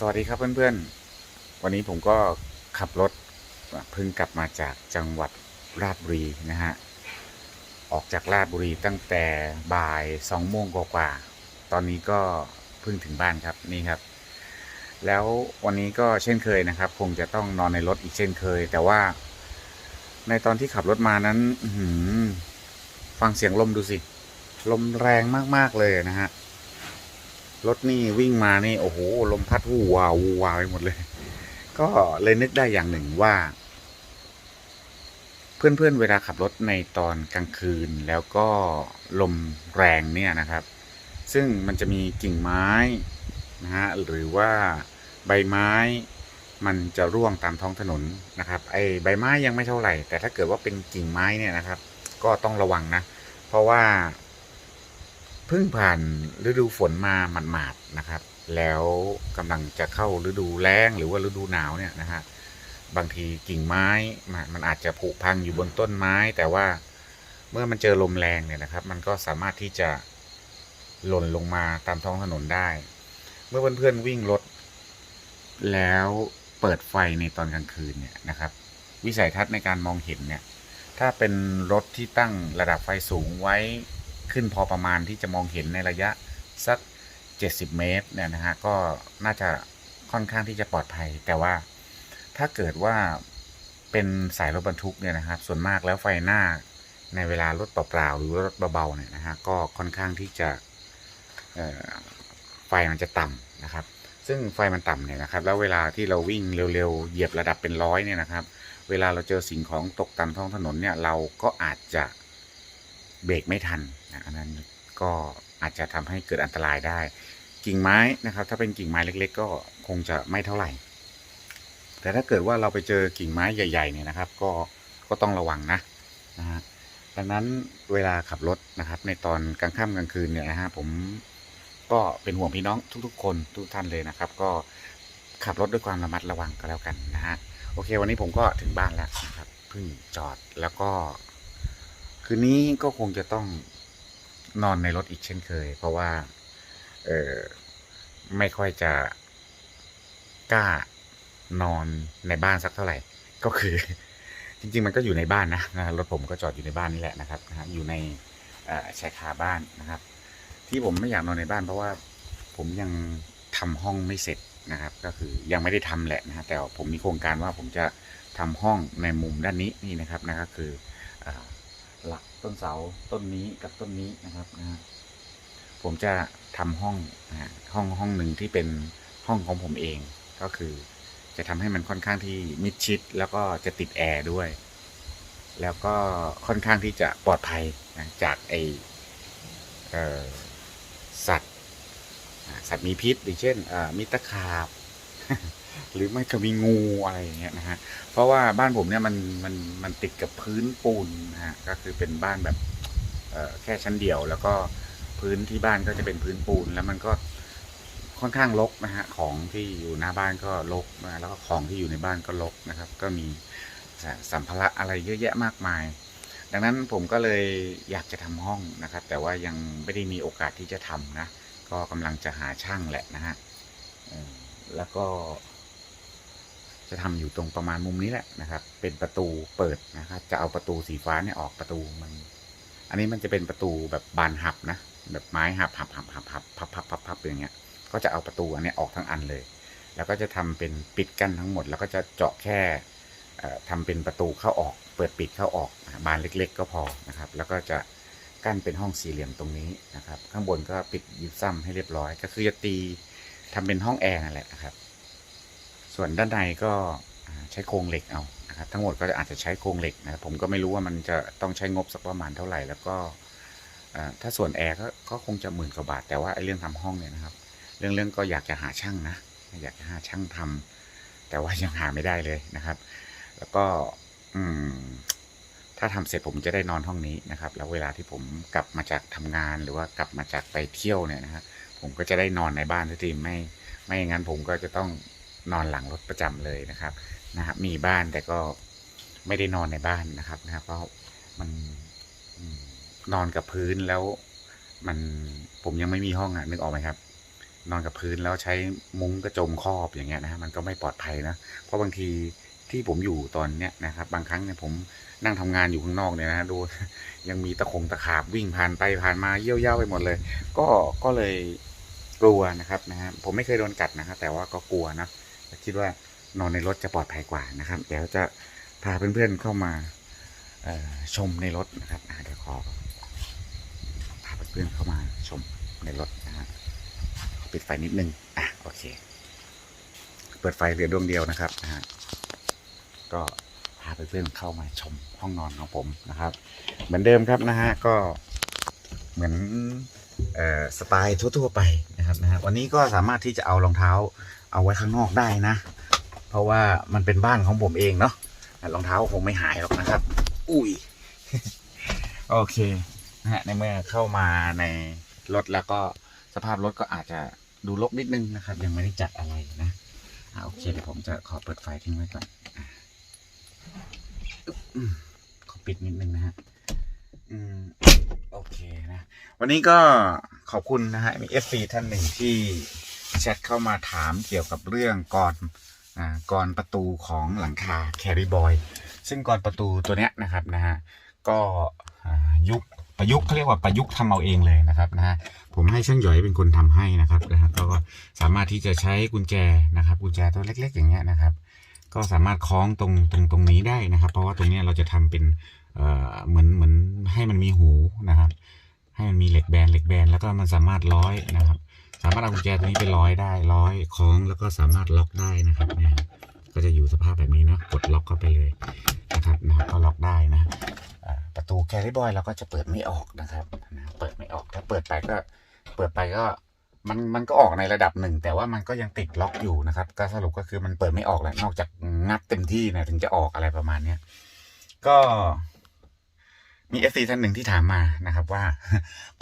สวัสดีครับเพื่อนๆ วันนี้ผมก็ขับรถเพิ่งกลับมาจากจังหวัดราชบุรีนะฮะ ออกจากราชบุรีตั้งแต่บ่ายสองโมงกว่าๆตอนนี้ก็เพิ่งถึงบ้านครับนี่ครับ แล้ววันนี้ก็เช่นเคยนะครับ คงจะต้องนอนในรถอีกเช่นเคย แต่ว่า ในตอนที่ขับรถมานั้นฟังเสียงลมดูสิ ลมแรงมากๆเลยนะฮะ รถนี่วิ่งมานี่โอ้โหลมพัดวูวาววูวาวไปหมดเลย ก็เลยนึกได้อย่างหนึ่งว่า เพื่อนๆเวลาขับรถในตอนกลางคืนแล้วก็ลมแรงเนี่ยนะครับ ซึ่งมันจะมีกิ่งไม้นะฮะหรือว่าใบไม้มันจะร่วงตามท้องถนนนะครับ ไอ้ใบไม้ยังไม่เท่าไหร่ แต่ถ้าเกิดว่าเป็นกิ่งไม้เนี่ยนะครับ ก็ต้องระวังนะ เพราะว่า เพิ่งผ่านฤดูฝนมาหมาดๆนะครับ แล้วกำลังจะเข้าฤดูแล้งหรือว่าฤดูหนาวเนี่ยนะฮะบางทีกิ่งไม้มันมันอาจจะผุพังอยู่บนต้นไม้ แต่ว่าเมื่อมันเจอลมแรงเนี่ยนะครับ มันก็สามารถที่จะหล่นลงมาตามท้องถนนได้ เมื่อเพื่อนๆวิ่งรถ แล้วเปิดไฟในตอนกลางคืนเนี่ยนะครับ วิสัยทัศน์ในการมองเห็นเนี่ย ถ้าเป็นรถที่ตั้งระดับไฟสูงไว้ ขึ้นพอประมาณที่จะมองเห็นในระยะสัก 70 เมตรเนี่ยนะฮะก็น่าจะค่อนข้างที่จะปลอดภัย แต่ว่าถ้าเกิดว่าเป็นสายรถบรรทุกเนี่ยนะครับ ส่วนมากแล้วไฟหน้าในเวลารถเปล่าๆหรือรถเบาๆเนี่ยนะฮะก็ค่อนข้างที่จะไฟมันจะต่ำนะครับ ซึ่งไฟมันต่ำเนี่ยนะครับ แล้วเวลาที่เราวิ่งเร็วๆเหยียบระดับเป็นร้อยเนี่ยนะครับ เวลาเราเจอสิ่งของตกตามท้องถนนเนี่ยเราก็อาจจะ เบรกไม่ทันนะอันนั้นก็อาจจะทำให้เกิดอันตรายได้ กิ่งไม้นะครับ ถ้าเป็นกิ่งไม้เล็ก ๆ ก็คงจะไม่เท่าไหร่ แต่ถ้าเกิดว่าเราไปเจอกิ่งไม้ใหญ่ ๆ เนี่ยนะครับ ก็ก็ต้องระวังนะนะฮะดังนั้นเวลาขับรถนะครับ ในตอนกลางค่ำกลางคืนเนี่ยนะฮะผมก็เป็นห่วงพี่น้องทุกๆ คนทุกท่านเลยนะครับ ก็ขับรถด้วยความระมัดระวังก็แล้วกันนะฮะโอเค วันนี้ผมก็ถึงบ้านแล้วนะครับเพิ่งจอดแล้วก็ คืนนี้ก็คงจะต้องนอนในรถอีกเช่นเคย เพราะว่าเออไม่ค่อยจะกล้านอนในบ้านสักเท่าไหร่ ก็คือ จริง ๆ มันก็อยู่ในบ้านนะรถผมก็จอดอยู่ในบ้านนี่แหละนะครับนะอยู่ในชายคาบ้านนะครับ ที่ผมไม่อยากนอนในบ้าน เพราะว่าผมยังทำห้องไม่เสร็จนะครับ ก็คือยังไม่ได้ทำแหละนะฮะแต่ผมมีโครงการว่าผมจะทำห้องในมุมด้านนี้นี่นะครับนะก็คืออ ต้นเสาต้นนี้กับต้นนี้นะครับนะผมจะทำห้องนะห้องห้องหนึ่งที่เป็นห้องของผมเองก็คือ จะทำให้มันค่อนข้างที่มิดชิด แล้วก็จะติดแอร์ด้วย แล้วก็ค่อนข้างที่จะปลอดภัยนะจากไออสัตว์สัตว์มีพิษอย่างเช่นมิตรขาบ หรือไม่ก็มีงูอะไรอย่างเงี้ยนะฮะเพราะว่าบ้านผมเนี่ยมันมันมันติดกับพื้นปูนนะฮะก็คือเป็นบ้านแบบเออแค่ชั้นเดียว แล้วก็พื้นที่บ้านก็จะเป็นพื้นปูน แล้วมันก็ค่อนข้างรกนะฮะของที่อยู่หน้าบ้านก็รกนะแล้วก็ของที่อยู่ในบ้านก็รกนะครับ ก็มีสัมภาระอะไรเยอะแยะมากมาย ดังนั้นผมก็เลยอยากจะทำห้องนะครับ แต่ว่ายังไม่ได้มีโอกาสที่จะทำนะ ก็กำลังจะหาช่างแหละนะฮะแล้วก็ จะทำอยู่ตรงประมาณมุมนี้แหละนะครับ เป็นประตูเปิดนะครับ จะเอาประตูสีฟ้าเนี่ยออกประตูมัน อันนี้มันจะเป็นประตูแบบบานหับนะ แบบไม้หับหับหับหับหับพับพับพับพับอย่างเงี้ย ก็จะเอาประตูอันนี้ออกทั้งอันเลย แล้วก็จะทำเป็นปิดกั้นทั้งหมด แล้วก็จะเจาะแค่เอ่อทำเป็นประตูเข้าออก เปิดปิดเข้าออกบานเล็ก ๆ ก็พอนะครับ แล้วก็จะกั้นเป็นห้องสี่เหลี่ยมตรงนี้นะครับ ข้างบนก็ปิดยิบซ้ำให้เรียบร้อย ก็คือจะตีทำเป็นห้องแอร์นั่นแหละนะครับ ส่วนด้านในก็ใช้โครงเหล็กเอานะครับทั้งหมดก็อาจจะใช้โครงเหล็กนะครับผมก็ไม่รู้ว่ามันจะต้องใช้งบสักประมาณเท่าไหร่ แล้วก็ถ้าส่วนแอร์ก็คงจะหมื่นกว่าบาท แต่ว่าไอ้เรื่องทำห้องเนี่ยนะครับ เรื่องเรื่องก็อยากจะหาช่างนะ อยากจะหาช่างทำแต่ว่ายังหาไม่ได้เลยนะครับ แล้วก็อืมถ้าทำเสร็จผมจะได้นอนห้องนี้นะครับ แล้วเวลาที่ผมกลับมาจากทำงานหรือว่ากลับมาจากไปเที่ยวเนี่ยนะฮะผมก็จะได้นอนในบ้านทันทีไม่ไม่อย่างนั้นผมก็จะต้อง นอนหลังรถประจำเลยนะครับนะครับมีบ้านแต่ก็ไม่ได้นอนในบ้านนะครับนะครับเพราะมันนอนกับพื้นแล้ว มันผมยังไม่มีห้องอะนึกออกไหมครับ นอนกับพื้นแล้วใช้มุ้งกระโจมครอบอย่างเงี้ยนะฮะมันก็ไม่ปลอดภัยนะเพราะบางทีที่ผมอยู่ตอนเนี้ยนะครับ บางครั้งเนี่ยผมนั่งทำงานอยู่ข้างนอกเนี่ยนะดูยังมีตะคงตะขาบวิ่งผ่านไปผ่านมาเยี่ยวย่าไปหมดเลย ก็ก็เลยกลัวนะครับนะฮะผมไม่เคยโดนกัดนะครับแต่ว่าก็กลัวนะ คิดว่านอนในรถจะปลอดภัยกว่านะครับ เดี๋ยวจะพาเพื่อนๆเข้ามาชมในรถนะครับเดี๋ยวขอพาเพื่อนๆเข้ามาชมในรถนะฮะปิดไฟนิดนึงอะโอเค เปิดไฟเหลือดวงเดียวนะครับนะฮะก็พาเพื่อนๆเข้ามาชมห้องนอนของผมนะครับ เหมือนเดิมครับนะฮะก็เหมือนออสไตล์ทั่วๆไป นะครับนะฮะวันนี้ก็สามารถที่จะเอารองเท้าเอาไว้ข้างนอกได้นะ เพราะว่ามันเป็นบ้านของผมเองเนาะแต่รองเท้าคงไม่หายหรอกนะครับ อุ้ยโอเคนะฮะในเมื่อเข้ามาในรถแล้วก็สภาพรถก็อาจจะดูรกนิดนึงนะครับ ยังไม่ได้จัดอะไรนะอะโอเคเดี๋ยวผมจะขอเปิดไฟทิ้งไว้ก่อนอะอืมขอปิดนิดนึงนะฮะ อืมโอเคนะ วันนี้ก็ขอบคุณนะฮะมีเอฟซีท่านหนึ่งที่แชทเข้ามาถามเกี่ยวกับเรื่องกรอนอ่ากรอนประตูของหลังคาแคริบอยซึ่งกรอนประตูตัวเนี้ยนะครับนะฮะก็อ่ายุคประยุกต์เขาเรียกว่าประยุกต์ทำเอาเองเลยนะครับนะฮะผมให้ช่างหยอยเป็นคนทำให้นะครับนะฮะก็สามารถที่จะใช้กุญแจนะครับ กุญแจตัวเล็ก ๆ อย่างเงี้ยนะครับ ก็สามารถคล้องตรงตรงตรงนี้ได้นะครับ เพราะว่าตรงเนี้ยเราจะทำเป็น เหมือนเหมือนให้มันมีหูนะครับ ให้มันมีเหล็กแบนเหล็กแบนแล้วก็มันสามารถร้อยนะครับ สามารถเอากุญแจตัวนี้ไปร้อยได้ร้อยคล้องแล้วก็สามารถล็อกได้นะครับเนี่ยก็จะอยู่สภาพแบบนี้นะกดล็อกเข้าไปเลยนะครับนะครับก็ล็อกได้นะประตูแคริบอยเราก็จะเปิดไม่ออกนะครับนะเปิดไม่ออกถ้าเปิดไปก็เปิดไปก็มันมันก็ออกในระดับหนึ่ง แต่ว่ามันก็ยังติดล็อกอยู่นะครับ ก็สรุปก็คือมันเปิดไม่ออกแหละนอกจากงัดเต็มที่นะถึงจะออกอะไรประมาณเนี้ยก็ มีเอฟซีท่านหนึ่งที่ถามมานะครับว่า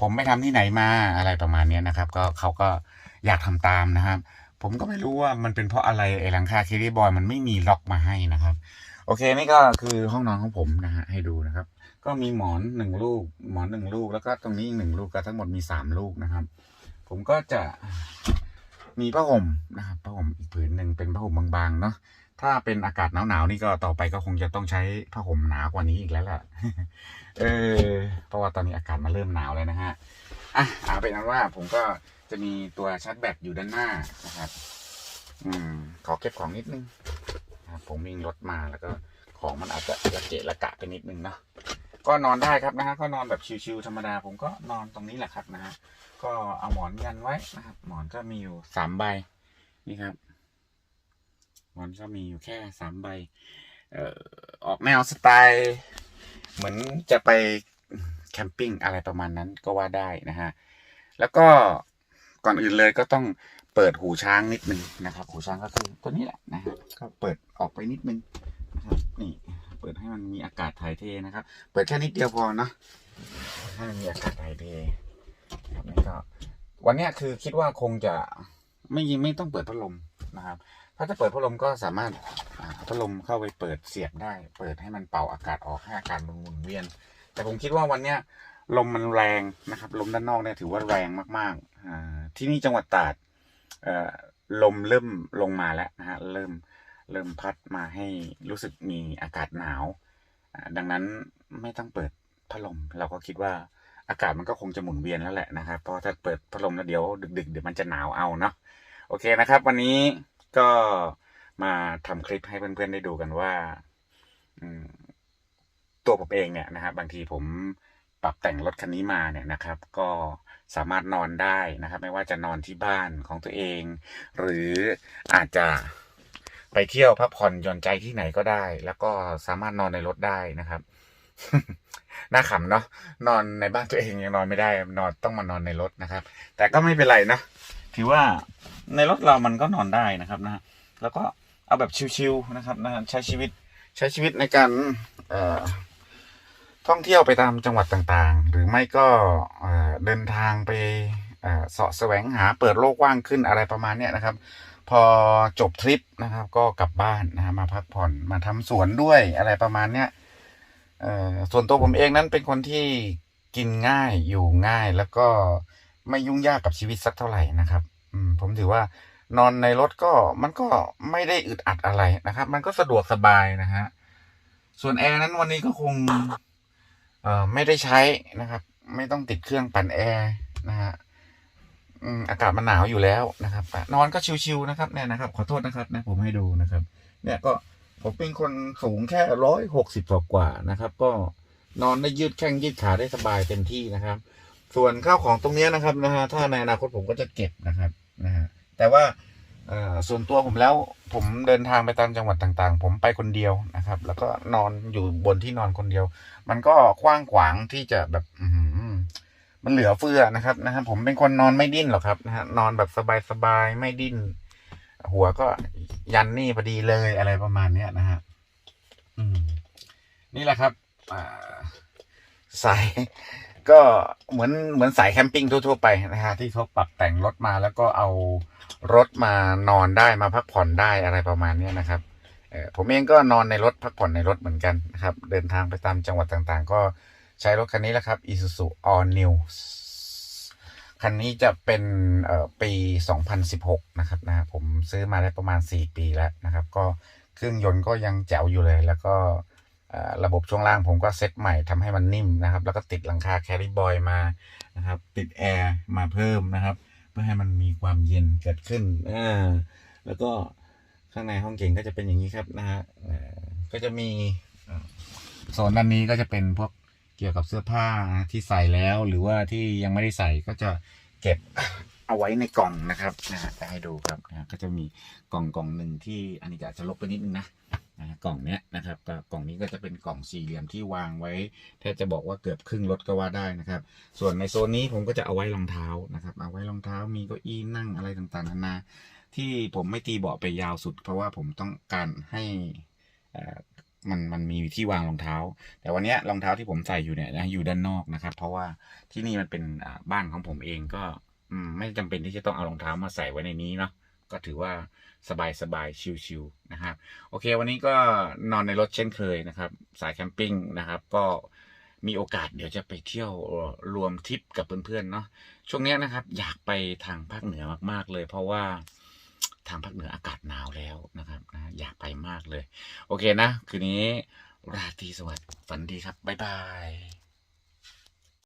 ผมไม่ทำที่ไหนมาอะไรประมาณนี้นะครับ ก็เขาก็อยากทำตามนะครับ ผมก็ไม่รู้ว่ามันเป็นเพราะอะไรไอ้หลังคาคิริบอยมันไม่มีล็อกมาให้นะครับ โอเคนี่ก็คือห้องนอนของผมนะฮะให้ดูนะครับ ก็มีหมอนหนึ่งลูก หมอนหนึ่งลูกแล้วก็ตรงนี้อีกหนึ่งลูกก็ทั้งหมดมีสามลูกนะครับ ผมก็จะมีผ้าห่มนะครับผ้าห่มอีกผืนหนึ่งเป็นผ้าห่มบางๆเนาะ ถ้าเป็นอากาศหนาวๆนี่ก็ต่อไปก็คงจะต้องใช้ผ้าห่มหนากว่านี้อีกแล้วแหละเออ เพราะว่าตอนนี้อากาศมาเริ่มหนาวแล้วนะฮะ อะเอาเป็นนั้นว่าผมก็จะมีตัวชาร์จแบตอยู่ด้านหน้านะครับ อืม ขอเก็บของนิดนึงผมวิ่งรถมาแล้วก็ของมันอาจจะระเกะระกะไปนิดนึงเนาะ ก็นอนได้ครับนะฮะ ก็นอนแบบชิวๆธรรมดา ผมก็นอนตรงนี้แหละครับนะฮะ ก็เอาหมอนยันไว้นะครับ หมอนก็มีอยู่สามใบ นี่ครับ มอนก็มีอยู่แค่สามใบเอ่อออกแนวสไตล์เหมือนจะไปแคมปิ้งอะไรประมาณนั้นก็ว่าได้นะฮะ แล้วก็ก่อนอื่นเลยก็ต้องเปิดหูช้างนิดนึงนะครับ หูช้างก็คือตัวนี้แหละนะฮะก็เปิดออกไปนิดนึงนะครับนี่เปิดให้มันมีอากาศถ่ายเทนะครับ เปิดแค่นิดเดียวพอเนอะให้มันมีอากาศถ่ายเทนะครับนี่ก็วันเนี้ยคือคิดว่าคงจะไม่ยิงไม่ต้องเปิดพัดลมนะครับ ถ้าจะเปิดพัดลมก็สามารถพัดลมเข้าไปเปิดเสียบได้ เปิดให้มันเป่าอากาศออกให้อากาศมันหมุนเวียน แต่ผมคิดว่าวันเนี้ยลมมันแรงนะครับ ลมด้านนอกเนี่ยถือว่าแรงมากๆที่นี่จังหวัดตราดลมเริ่มลงมาแล้วนะฮะเริ่มเริ่มพัดมาให้รู้สึกมีอากาศหนาวดังนั้นไม่ต้องเปิดพัดลม เราก็คิดว่าอากาศมันก็คงจะหมุนเวียนแล้วแหละนะครับเพราะถ้าเปิดพัดลมแล้วเดี๋ยวดึกๆเดี๋ยวมันจะหนาวเอาเนาะโอเคนะครับ วันนี้ ก็มาทำคลิปให้เพื่อนๆได้ดูกันว่าตัวผมเองเนี่ยนะครับบางทีผมปรับแต่งรถคันนี้มาเนี่ยนะครับ ก็สามารถนอนได้นะครับ ไม่ว่าจะนอนที่บ้านของตัวเอง หรืออาจจะไปเที่ยวพักผ่อนหย่อนใจที่ไหนก็ได้ แล้วก็สามารถนอนในรถได้นะครับน่าขำเนาะนอนในบ้านตัวเองยังนอนไม่ได้นอนต้องมานอนในรถนะครับ แต่ก็ไม่เป็นไรนะ ถือว่าในรถเรามันก็นอนได้นะครับนะแล้วก็เอาแบบชิวๆนะครับนะใช้ชีวิตใช้ชีวิตในการเอท่องเที่ยวไปตามจังหวัดต่างๆ หรือไม่ก็เดินทางไปเสาะแสวงหาเปิดโลกกว้างขึ้นอะไรประมาณเนี้ยนะครับ พอจบทริปนะครับ ก็กลับบ้านนะฮะมาพักผ่อนมาทำสวนด้วยอะไรประมาณเนี้ยส่วนตัวผมเองนั้นเป็นคนที่กินง่ายอยู่ง่ายแล้วก็ ไม่ยุ่งยากกับชีวิตสักเท่าไหร่นะครับ อืม ผมถือว่านอนในรถก็มันก็ไม่ได้อึดอัดอะไรนะครับ มันก็สะดวกสบายนะฮะส่วนแอร์นั้นวันนี้ก็คง เอ่อไม่ได้ใช้นะครับ ไม่ต้องติดเครื่องปั่นแอร์นะฮะอืมอากาศมันหนาวอยู่แล้วนะครับ นอนก็ชิวๆนะครับเนี่ยนะครับ ขอโทษนะครับนะผมให้ดูนะครับ เนี่ยก็ผมเป็นคนสูงแค่ร้อยหกสิบกว่านะครับ ก็นอนได้ยืดแข้งยืดขาได้สบายเต็มที่นะครับ ส่วนข้าวของตรงนี้นะครับนะฮะถ้าในอนาคตผมก็จะเก็บนะครับนะฮะแต่ว่าส่วนตัวผมแล้วผมเดินทางไปตามจังหวัดต่างๆ ผมไปคนเดียวนะครับ แล้วก็นอนอยู่บนที่นอนคนเดียว มันก็กว้างขวางที่จะแบบมันเหลือเฟือนะครับนะฮะผมเป็นคนนอนไม่ดิ้นหรอกครับนะฮะนอนแบบสบายๆไม่ดิ้น หัวก็ยันนี่พอดีเลยอะไรประมาณเนี้ยนะฮะนี่แหละครับสาย ก็เหมือนเหมือนสายแคมปิ้งทั่วๆไปนะฮะที่เขาปรับแต่งรถมาแล้วก็เอารถมานอนได้มาพักผ่อนได้อะไรประมาณนี้นะครับผมเองก็นอนในรถพักผ่อนในรถเหมือนกันนะครับเดินทางไปตามจังหวัดต่างๆ ก็ใช้รถคันนี้แหละครับ Isuzu All New คันนี้จะเป็นเอ่อปี 2016 นะครับนะผมซื้อมาได้ประมาณ 4 ปีแล้วนะครับ ก็เครื่องยนต์ก็ยังแจ๋วอยู่เลยแล้วก็ ระบบช่วงล่างผมก็เซ็ตใหม่ทำให้มันนิ่มนะครับ แล้วก็ติดหลังคาแคริบอยมานะครับ ติดแอร์มาเพิ่มนะครับ เพื่อให้มันมีความเย็นเกิดขึ้นอ่าแล้วก็ข้างในห้องเก่งก็จะเป็นอย่างนี้ครับนะฮะก็จะมีโซนด้านนี้ก็จะเป็นพวกเกี่ยวกับเสื้อผ้าที่ใส่แล้วหรือว่าที่ยังไม่ได้ใส่ก็จะเก็บเอาไว้ในกล่องนะครับนะฮะจะให้ดูครับนะฮะก็จะมีกล่องกล่องหนึ่งที่อันนี้อาจจะลบไปนิดนึงนะ กล่องเนี้ยนะครับก็กล่องนี้ก็จะเป็นกล่องสี่เหลี่ยมที่วางไว้แทบจะบอกว่าเกือบครึ่งรถก็ว่าได้นะครับ ส่วนในโซนนี้ผมก็จะเอาไว้รองเท้านะครับ เอาไว้รองเท้ามีเก้าอี้นั่งอะไรต่างๆนานาที่ผมไม่ตีเบาะไปยาวสุด เพราะว่าผมต้องการให้อ่อมันมันมีที่วางรองเท้า แต่วันนี้รองเท้าที่ผมใส่อยู่เนี่ยนะอยู่ด้านนอกนะครับ เพราะว่าที่นี่มันเป็นบ้านของผมเองก็ไม่จำเป็นที่จะต้องเอารองเท้ามาใส่ไว้ในนี้เนาะ ก็ถือว่าสบายสบายๆชิลๆนะครับ โอเค วันนี้ก็นอนในรถเช่นเคยนะครับ สายแคมปิ้งนะครับ ก็มีโอกาสเดี๋ยวจะไปเที่ยวรวมทริปกับเพื่อนๆเนาะช่วงนี้นะครับ อยากไปทางภาคเหนือมากๆเลย เพราะว่าทางภาคเหนืออากาศหนาวแล้วนะครับนะอยากไปมากเลย โอเคนะ คืนนี้ราตรีสวัสดิ์ฝันดีครับ บ๊ายบาย